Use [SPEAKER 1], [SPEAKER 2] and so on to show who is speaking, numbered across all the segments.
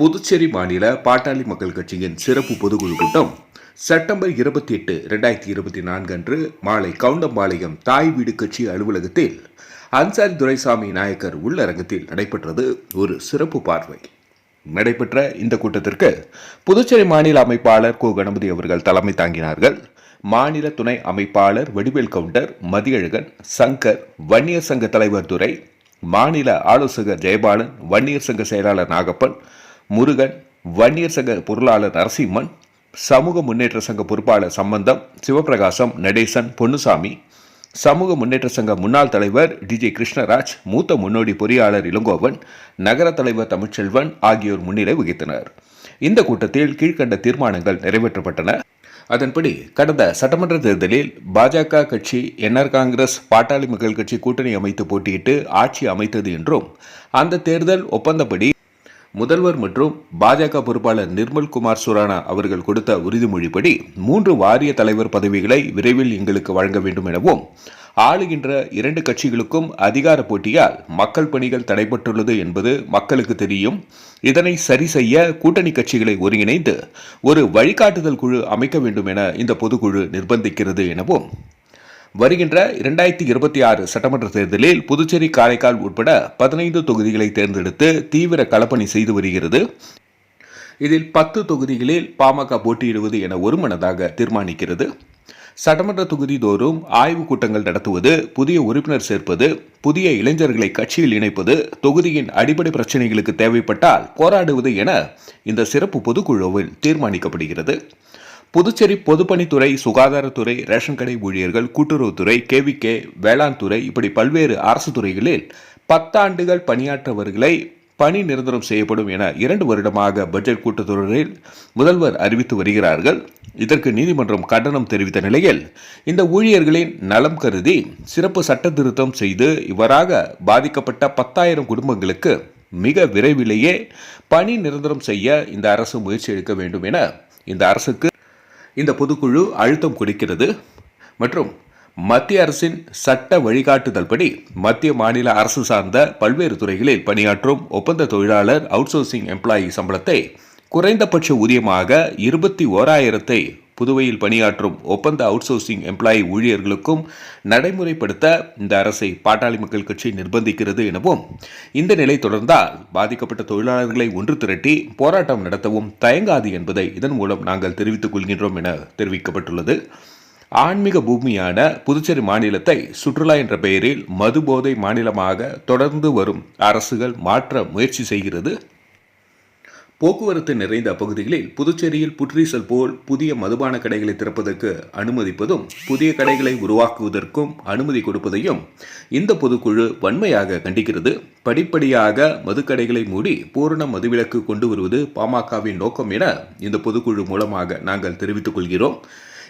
[SPEAKER 1] புதுச்சேரி மாநில பாட்டாளி மக்கள் கட்சியின் சிறப்பு பொதுக்குழு கூட்டம் செப்டம்பர் இருபத்தி எட்டு ரெண்டாயிரத்தி இருபத்தி நான்கு அன்று மாலை கவுண்டம்பாளையம் தாய் வீடு கட்சி அலுவலகத்தில் அன்சாரி துரைசாமி நாயக்கர் உள்ளரங்கத்தில் நடைபெற்றது ஒரு சிறப்பு பார்வை. நடைபெற்ற இந்த கூட்டத்திற்கு புதுச்சேரி மாநில அமைப்பாளர் கோ. கணபதி அவர்கள் தலைமை தாங்கினார்கள். மாநில துணை அமைப்பாளர் வடிவேல் கவுண்டர் மதியழகன் சங்கர் வன்னியர் சங்க தலைவர் துரை மாநில ஆலோசகர் ஜெயபாலன் வன்னியர் சங்க செயலாளர் நாகப்பன் முருகன் வன்னியர் சங்க பொருளாளர் நரசிம்மன் சமூக முன்னேற்ற சங்க பொறுப்பாளர் சம்பந்தம் சிவபிரகாசம் நடேசன் பொன்னுசாமி சமூக முன்னேற்ற சங்க முன்னாள் தலைவர் டிஜே கிருஷ்ணராஜ் மூத்த முன்னோடி பொறியாளர் இளங்கோவன் நகர தலைவர் தமிழ்ச்செல்வன் ஆகியோர் முன்னிலை வகித்தனர். இந்த கூட்டத்தில் கீழ்க்கண்ட தீர்மானங்கள் நிறைவேற்றப்பட்டன. அதன்படி கடந்த சட்டமன்ற தேர்தலில் பாஜக கட்சி என்ஆர் காங்கிரஸ் பாட்டாளி மக்கள் கட்சி கூட்டணி அமைத்து போட்டியிட்டு ஆட்சி அமைத்தது என்றும் அந்த தேர்தல் ஒப்பந்தப்படி முதல்வர் மற்றும் பாஜக பொறுப்பாளர் நிர்மல் குமார் சுரானா அவர்கள் கொடுத்த உறுதிமொழிப்படி மூன்று வாரிய தலைவர் பதவிகளை விரைவில் எங்களுக்கு வழங்க வேண்டும் எனவும் ஆளுகின்ற இரண்டு கட்சிகளுக்கும் அதிகார போட்டியால் மக்கள் பணிகள் தடைபட்டுள்ளது என்பது மக்களுக்கு தெரியும். இதனை சரி செய்ய கூட்டணி கட்சிகளை ஒருங்கிணைந்து ஒரு வழிகாட்டுதல் குழு அமைக்க வேண்டும் என இந்த பொதுக்குழு நிர்பந்திக்கிறது எனவும் வருகின்ற இரண்டாயிரத்தி இருபத்தி ஆறு சட்டமன்ற தேர்தலில் புதுச்சேரி காரைக்கால் உட்பட பதினைந்து தொகுதிகளை தேர்ந்தெடுத்து தீவிர களப்பணி செய்து வருகிறது. இதில் பத்து தொகுதிகளில் பாமக போட்டியிடுவது என ஒருமனதாக தீர்மானிக்கிறது. சட்டமன்ற தொகுதி தோறும் ஆய்வுக் கூட்டங்கள் நடத்துவது புதிய உறுப்பினர் சேர்ப்பது புதிய இளைஞர்களை கட்சியில் இணைப்பது தொகுதியின் அடிப்படை பிரச்சனைகளுக்கு தேவைப்பட்டால் போராடுவது என இந்த சிறப்பு பொதுக்குழுவில் தீர்மானிக்கப்படுகிறது. புதுச்சேரி பொதுப்பணித்துறை சுகாதாரத்துறை ரேஷன் கடை ஊழியர்கள் கூட்டுறவுத்துறை கேவிகே வேளாண் துறை இப்படி பல்வேறு அரசு துறைகளில் பத்தாண்டுகள் பணியாற்றவர்களை பணி நிரந்தரம் செய்யப்படும் என இரண்டு வருடமாக பட்ஜெட் கூட்டத்தொடரில் முதல்வர் அறிவித்து வருகிறார்கள். இதற்கு நீதிமன்றம் கண்டனம் தெரிவித்த நிலையில் இந்த ஊழியர்களின் நலம் கருதி சிறப்பு சட்ட திருத்தம் செய்து இவ்வாறாக பாதிக்கப்பட்ட பத்தாயிரம் குடும்பங்களுக்கு மிக விரைவிலேயே பணி நிரந்தரம் செய்ய இந்த அரசு முயற்சி எடுக்க வேண்டும் என இந்த அரசுக்கு இந்த பொதுக்குழு அழுத்தம் கொடுக்கிறது மற்றும் மத்திய அரசின் சட்ட வழிகாட்டுதல் படி மத்திய மாநில அரசு சார்ந்த பல்வேறு துறைகளில் பணியாற்றும் ஒப்பந்த தொழிலாளர் அவுட்சோர்சிங் எம்ப்ளாயி சம்பளத்தை குறைந்தபட்ச ஊதியமாக இருபத்தி ஓராயிரத்தை புதுவையில் பணியாற்றும் ஒப்பந்த அவுட்சோர்சிங் எம்ப்ளாயி ஊழியர்களுக்கும் நடைமுறைப்படுத்த இந்த அரசை பாட்டாளி மக்கள் கட்சி நிர்பந்திக்கிறது எனவும் இந்த நிலை தொடர்ந்தால் பாதிக்கப்பட்ட தொழிலாளர்களை ஒன்று திரட்டி போராட்டம் நடத்தவும் தயங்காது என்பதை இதன் மூலம் நாங்கள் தெரிவித்துக் கொள்கின்றோம் என தெரிவிக்கப்பட்டுள்ளது. ஆன்மீக பூமியான புதுச்சேரி மாநிலத்தை சுற்றுலா என்ற பெயரில் மதுபோதை மாநிலமாக தொடர்ந்து வரும் அரசுகள் மாற்ற முயற்சி செய்கிறது. போக்குவரத்து நிறைந்த அப்பகுதிகளில் புதுச்சேரியில் புற்றீசல் போல் புதிய மதுபான கடைகளை திறப்பதற்கு அனுமதிப்பதும் புதிய கடைகளை உருவாக்குவதற்கும் அனுமதி கொடுப்பதையும் இந்த பொதுக்குழு வன்மையாக கண்டிக்கிறது. படிப்படியாக மதுக்கடைகளை மூடி பூரண மதுவிலக்கு கொண்டு வருவது பாமகவின் நோக்கம் என இந்த பொதுக்குழு மூலமாக நாங்கள் தெரிவித்துக் கொள்கிறோம்.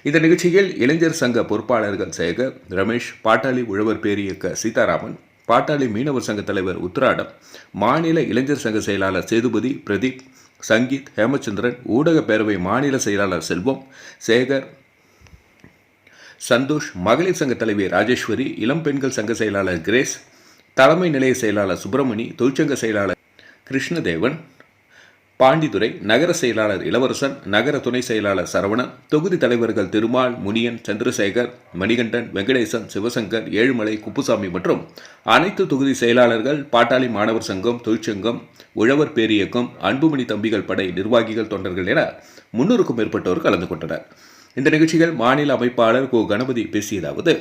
[SPEAKER 1] இந்த நிகழ்ச்சியில் இளைஞர் சங்க பொறுப்பாளர்கள் சேகர் ரமேஷ் பாட்டாளி உழவர் பேரியக்க சீதாராமன் பாட்டாளி மீனவர் சங்க தலைவர் உத்ராடம் மாநில இளைஞர் சங்க செயலாளர் சேதுபதி பிரதீப் சங்கீத் ஹேமச்சந்திரன் ஊடக பேரவை மாநில செயலாளர் செல்வம் சேகர் சந்தோஷ் மகளிர் சங்க தலைவி ராஜேஸ்வரி இளம் பெண்கள் சங்க செயலாளர் கிரேஸ் தலைமை நிலைய செயலாளர் சுப்பிரமணி தொழிற்சங்க செயலாளர் கிருஷ்ணதேவன் பாண்டித்துறை நகர செயலாளர் இளவரசன் நகர துணை செயலாளர் சரவணன் தொகுதி தலைவர்கள் திருமால் முனியன் சந்திரசேகர் மணிகண்டன் வெங்கடேசன் சிவசங்கர் ஏழுமலை குப்புசாமி மற்றும் அனைத்து தொகுதி செயலாளர்கள் பாட்டாளி மாணவர் சங்கம் தொழிற்சங்கம் உழவர் பேரியக்கம் அன்புமணி தம்பிகள் படை நிர்வாகிகள் தொண்டர்கள் என முன்னூறுக்கும் மேற்பட்டோர் கலந்து கொண்டனர். இந்த நிகழ்ச்சிகள் மாநில அமைப்பாளர் கோ. கணபதி பேசியதாவது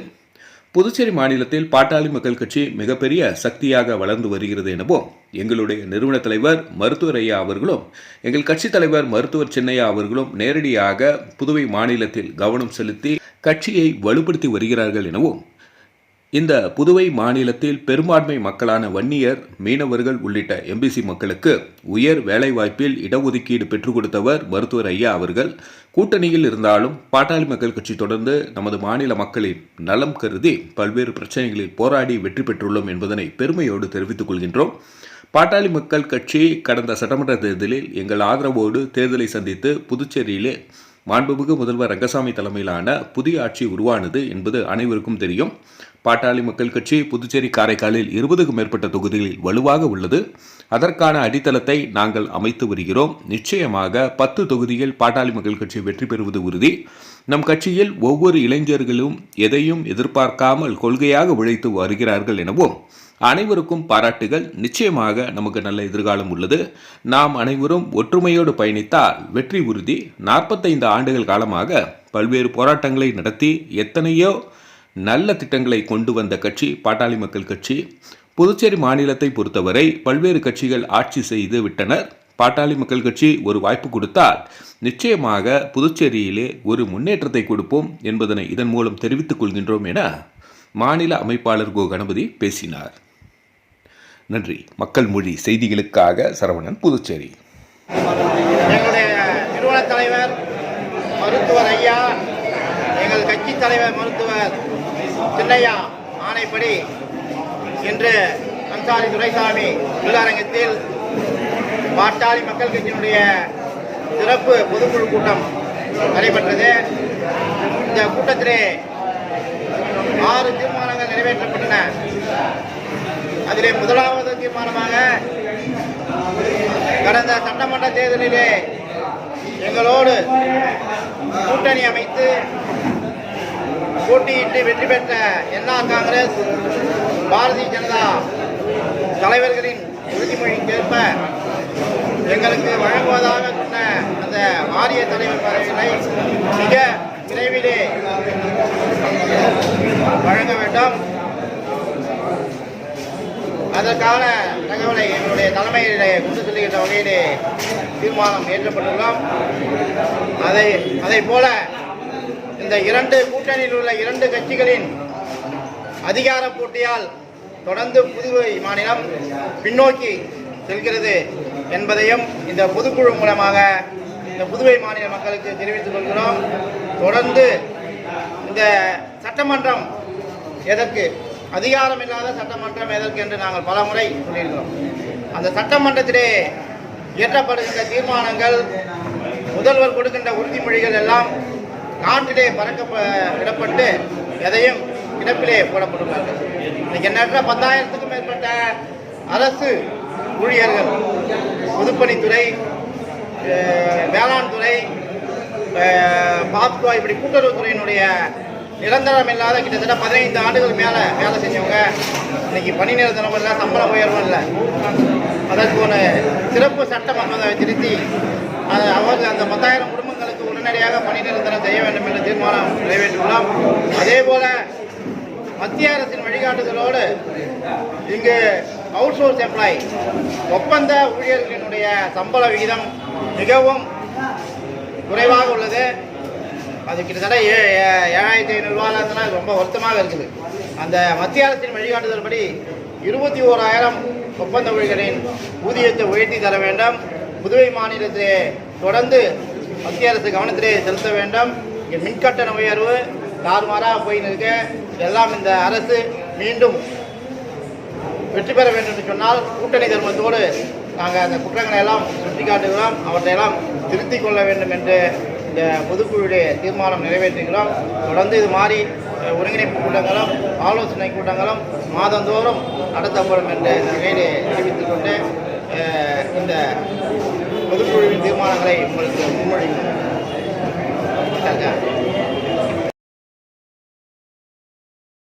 [SPEAKER 1] புதுச்சேரி மாநிலத்தில் பாட்டாளி மக்கள் கட்சி மிகப்பெரிய சக்தியாக வளர்ந்து வருகிறது எனவும் எங்களுடைய நிறுவன தலைவர் மருத்துவர் ஐயா அவர்களும் எங்கள் கட்சித் தலைவர் மருத்துவர் சின்னையா அவர்களும் நேரடியாக புதுவை மாநிலத்தில் கவனம் செலுத்தி கட்சியை வலுப்படுத்தி வருகிறார்கள் எனவும் இந்த புதுவை மாநிலத்தில் பெரும்பான்மை மக்களான வன்னியர் மீனவர்கள் உள்ளிட்ட எம்பிசி மக்களுக்கு உயர் வேலைவாய்ப்பில் இடஒதுக்கீடு பெற்றுக் கொடுத்தவர் மருத்துவர் ஐயா அவர்கள். கூட்டணியில் இருந்தாலும் பாட்டாளி மக்கள் கட்சி தொடர்ந்து நமது மாநில மக்களின் நலம் கருதி பல்வேறு பிரச்சனைகளில் போராடி வெற்றி பெற்றுள்ளோம் என்பதனை பெருமையோடு தெரிவித்துக் கொள்கின்றோம். பாட்டாளி மக்கள் கட்சி கடந்த சட்டமன்ற தேர்தலில் எங்கள் ஆதரவோடு தேர்தலை சந்தித்து புதுச்சேரியிலே மாண்புமிகு முதல்வர் ரங்கசாமி தலைமையிலான புதிய ஆட்சி உருவானது என்பது அனைவருக்கும் தெரியும். பாட்டாளி மக்கள் கட்சி புதுச்சேரி காரைக்காலில் இருபதுக்கும் மேற்பட்ட தொகுதிகளில் வலுவாக உள்ளது. அதற்கான அடித்தளத்தை நாங்கள் அமைத்து வருகிறோம். நிச்சயமாக பத்து தொகுதியில் பாட்டாளி மக்கள் கட்சி வெற்றி பெறுவது உறுதி. நம் கட்சியில் ஒவ்வொரு இளைஞர்களும் எதையும் எதிர்பார்க்காமல் கொள்கையாக உழைத்து வருகிறார்கள் எனவும் அனைவருக்கும் பாராட்டுகள். நிச்சயமாக நமக்கு நல்ல எதிர்காலம் உள்ளது. நாம் அனைவரும் ஒற்றுமையோடு பயணித்தால் வெற்றி உறுதி. நாற்பத்தைந்து ஆண்டுகள் காலமாக பல்வேறு போராட்டங்களை நடத்தி எத்தனையோ நல்ல திட்டங்களை கொண்டு வந்த கட்சி பாட்டாளி மக்கள் கட்சி புதுச்சேரி மாநிலத்தை பொறுத்தவரை பல்வேறு கட்சிகள் ஆட்சி செய்து விட்டனர். பாட்டாளி மக்கள் கட்சி ஒரு வாய்ப்பு கொடுத்தால் நிச்சயமாக புதுச்சேரியிலே ஒரு முன்னேற்றத்தை கொடுப்போம் என்பதனை இதன் மூலம் தெரிவித்துக் கொள்கின்றோம் என மாநில அமைப்பாளர் கோ. கணபதி பேசினார். நன்றி. மக்கள் மொழி செய்திகளுக்காக சரவணன் புதுச்சேரி.
[SPEAKER 2] எங்களுடைய நிறுவன தலைவர் மருத்துவர் ஐயா எங்கள் கட்சி தலைவர் மருத்துவர் சின்னையா ஆணைப்படி இன்று அன்சாரி துரைசாமி உள்ளரங்கத்தில் பாட்டாளி மக்கள் கட்சியினுடைய சிறப்பு பொதுக்குழு கூட்டம் நடைபெற்றது. இந்த கூட்டத்திலே ஆறு தீர்மானங்கள் நிறைவேற்றப்பட்டன. அதிலே முதலாவது தீர்மானமாக கடந்த சட்டமன்ற தேர்தலிலே எங்களோடு கூட்டணி அமைத்து போட்டியிட்டு வெற்றி பெற்ற என்ஆர் காங்கிரஸ் பாரதிய ஜனதா தலைவர்களின் உறுதிமொழிக்கேற்ப எங்களுக்கு வழங்குவதாக சொன்ன அந்த வாரிய தலைவர் பதவிகளை மிக விரைவிலே வழங்க வேண்டும். அதற்கான தகவலை எங்களுடைய தலைமையிலே கொண்டு செல்கின்ற வகையிலே தீர்மானம் ஏற்றப்பட்டுள்ளோம் அதை அதை போல இந்த இரண்டு கூட்டணியில் உள்ள இரண்டு கட்சிகளின் அதிகார போட்டியால் தொடர்ந்து புதுவை மாநிலம் பின்னோக்கி செல்கிறது என்பதையும் இந்த பொதுக்குழு மூலமாக இந்த புதுவை மாநில மக்களுக்கு தெரிவித்துக் கொள்கிறோம். தொடர்ந்து இந்த சட்டமன்றம் எதற்கு? அதிகாரம் இல்லாத சட்டமன்றம் எதற்கு என்று நாங்கள் பல முறை சொல்லியிருக்கிறோம். அந்த சட்டமன்றத்திலே இயற்றப்படுகின்ற தீர்மானங்கள் முதல்வர் கொடுக்கின்ற உறுதிமொழிகள் எல்லாம் காற்றிலே பறக்க விடப்பட்டு எதையும் கிடப்பிலே போடப்பட்டுள்ளார்கள் இன்னைக்கு என்ன பத்தாயிரத்துக்கும் மேற்பட்ட அரசு ஊழியர்கள் பொதுப்பணித்துறை வேளாண் துறை பாப்கோ இப்படி கூட்டுறவுத்துறையினுடைய நிரந்தரம் இல்லாத கிட்டத்தட்ட பதினைந்து ஆண்டுகள் மேலே வேலை செஞ்சவங்க இன்னைக்கு பணி நிரந்தரம் இல்லை சம்பள உயர்வும் இல்லை. அதற்கு ஒரு சிறப்பு சட்ட மசோதாவை திருத்தி அவங்க அவர்கள் அந்த பத்தாயிரம் குடும்ப உடனடியாக பணி நிரந்தரம் செய்ய வேண்டும் என்ற தீர்மானம் நிறைவேற்றியுள்ளோம். அதே போல மத்திய அரசின் வழிகாட்டுதலோடு இங்கு அவுட் சோர்ஸ் எம்ப்ளாய் ஒப்பந்த ஊழியர்களினுடைய சம்பள விகிதம் மிகவும் குறைவாக உள்ளது. அது கிட்டத்தட்ட ஏ ஏ- ஏழாயிரத்தி ஐநூறுரூவாலன்னா ரொம்ப வருத்தமாக இருக்குது. அந்த மத்திய அரசின் வழிகாட்டுதல்படி இருபத்தி ஓராயிரம் ஒப்பந்த ஊழியர்களின் ஊதியத்தை உயர்த்தி தர வேண்டும். புதுவை மாநிலத்திலே தொடர்ந்து மத்திய அரசு கவனத்திலே செலுத்த வேண்டும். இங்கே மின்கட்டண உயர்வு தாறுமாறாக போயின்னு இருக்க. எல்லாம் இந்த அரசு மீண்டும் வெற்றி பெற வேண்டும் என்று சொன்னால் கூட்டணி தர்மத்தோடு நாங்கள் அந்த குற்றங்களை எல்லாம் சுட்டிக்காட்டுகிறோம். அவற்றையெல்லாம் திருத்தி கொள்ள வேண்டும் என்று இந்த பொதுக்குழுடைய தீர்மானம் நிறைவேற்றுகிறோம். தொடர்ந்து இது மாதிரி ஒருங்கிணைப்பு கூட்டங்களும் ஆலோசனை கூட்டங்களும் மாதந்தோறும் நடத்தப்படும் என்ற இந்த தெரிவித்துக் கொண்டு Good morning, mga kray. Good morning. Talaga.